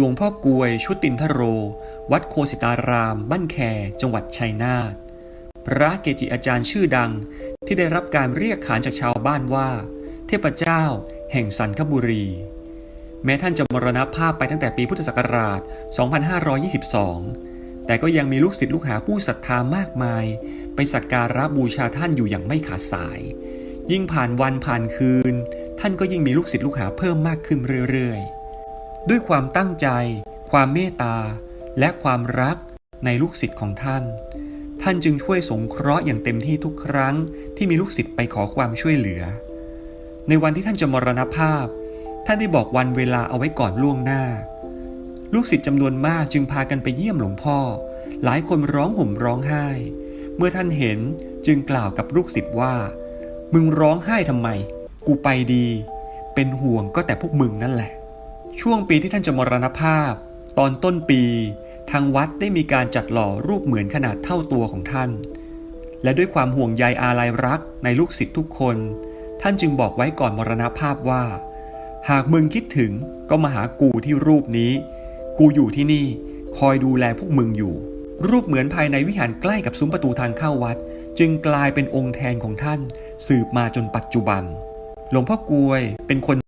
หลวงพ่อกวยชุตินทโร วัดโคสิตาราม บ้านแค จังหวัดชัยนาท พระเกจิอาจารย์ชื่อดังที่ได้รับการเรียกขานจากชาวบ้านว่า เทพเจ้า แห่งสันคบุรี แม้ท่านจะมรณภาพไปตั้งแต่ปีพุทธศักราช 2522 แต่ก็ยังมีลูกศิษย์ลูกหาผู้ศรัทธามากมาย ไปสักการะบูชาท่านอยู่อย่างไม่ขาดสาย ยิ่งผ่านวันผ่านคืน ท่านก็ยิ่งมีลูกศิษย์ลูกหาเพิ่มมากขึ้นเรื่อยๆ ด้วยความตั้งใจ ความเมตตา และความรักในลูกศิษย์ของท่าน ท่านจึงช่วยสงเคราะห์อย่างเต็มที่ทุกครั้งที่มีลูกศิษย์ไปขอความช่วยเหลือ ในวันที่ท่านจะมรณภาพ ท่านได้บอกวันเวลาเอาไว้ก่อนล่วงหน้า ลูกศิษย์จำนวนมากจึงพากันไปเยี่ยมหลวงพ่อ หลายคนร้องห่มร้องไห้ เมื่อท่านเห็นจึงกล่าวกับลูกศิษย์ว่า มึงร้องไห้ทำไม กูไปดี เป็นห่วงก็แต่พวกมึงนั่นแหละ ช่วงปีที่ท่านจะมรณภาพ ตอนต้นปี ทางวัดได้มีการจัดหล่อรูปเหมือนขนาดเท่าตัวของท่าน และด้วยความห่วงใยอาลัยรักในลูกศิษย์ทุกคน ท่านจึงบอกไว้ก่อนมรณภาพว่า หากมึงคิดถึงก็มาหากูที่รูปนี้ กูอยู่ที่นี่ คอยดูแลพวกมึงอยู่ รูปเหมือนภายในวิหารใกล้กับซุ้มประตูทางเข้าวัด จึงกลายเป็นองค์แทนของท่าน สืบมาจนปัจจุบัน หลวงพ่อกลวยเป็นคน